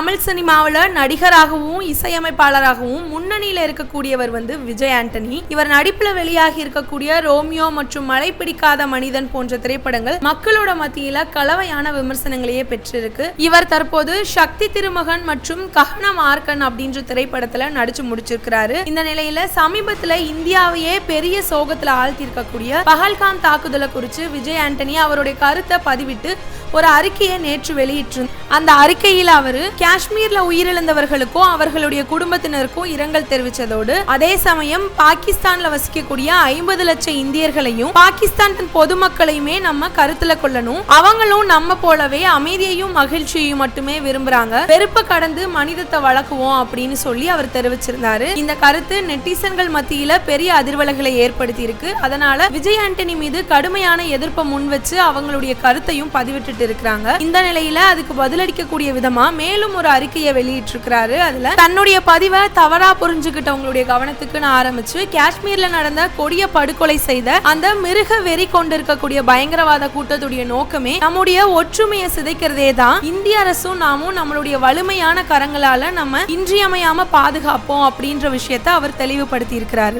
தமிழ் சினிமாவில் நடிகராகவும் இசையமைப்பாளராகவும் முன்னணியில் இருக்கக்கூடியவர் வந்து விஜய் ஆண்டனி. இவர் நடிப்பில் வெளியாகி இருக்கக்கூடிய ரோமியோ மற்றும் மழை பிடிக்காத மனிதன் போன்ற திரைப்படங்கள் மக்களோட மத்தியில கலவையான விமர்சனங்களையே பெற்றிருக்கு. இவர் தற்போது சக்தி திருமகன் மற்றும் கஹன மார்க்கன் அப்படின்ற திரைப்படத்துல நடிச்சு முடிச்சிருக்கிறாரு. இந்த நிலையில சமீபத்துல இந்தியாவையே பெரிய சோகத்துல ஆழ்த்தியிருக்கக்கூடிய பகல்காம் தாக்குதலை குறித்து விஜய் ஆண்டனி அவருடைய கருத்தை பதிவிட்டு ஒரு அறிக்கையை நேற்று வெளியிட்டு அந்த அறிக்கையில் அவர் காஷ்மீர்ல உயிரிழந்தவர்களுக்கும் அவர்களுடைய குடும்பத்தினருக்கும் இரங்கல் தெரிவித்ததோடு அதே சமயம் பாகிஸ்தான்ல வசிக்கக்கூடிய ஐம்பது லட்சம் இந்தியர்களையும் பாகிஸ்தான் பொதுமக்களையுமே நம்ம கருத்துல கொள்ளணும். அவங்களும் நம்ம போலவே அமைதியையும் மகிழ்ச்சியையும் மட்டுமே விரும்புறாங்க. வெறுப்பை கடந்து மனிதத்தை வளர்க்குவோம் அப்படின்னு சொல்லி அவர் தெரிவிச்சிருந்தாரு. இந்த கருத்து நெட்டிசன்கள் மத்தியில பெரிய அதிர்வலைகளை ஏற்படுத்தி இருக்கு அதனால விஜய் ஆண்டனி மீது கடுமையான எதிர்ப்பை முன் வச்சு அவங்களுடைய கருத்தையும் பதிவிட்டு இருக்கிறாங்க. இந்த நிலையில அதுக்கு பதிலளிக்கக்கூடிய விதமா மேலும் ஒரு அறிக்கையை வெளியிட்டிருக்கிறாரு. அதுல தன்னுடைய பதிவை தவறா புரிஞ்சுக்கிட்டவங்களுடைய கவனத்துக்கு நான் ஆரம்பிச்சு காஷ்மீர்ல நடந்த கொடிய படுகொலை செய்த அந்த மிருக வெறி கொண்டிருக்கக்கூடிய பயங்கரவாத கூட்டத்துடைய நோக்கமே நம்முடைய ஒற்றுமையை சிதைக்கிறதே தான். இந்திய அரசும் நாமும் நம்மளுடைய வலிமையான கரங்களால நம்ம இன்றியமையாம பாதுகாப்போம் அப்படின்ற விஷயத்தை அவர் தெளிவுபடுத்தி இருக்கிறாரு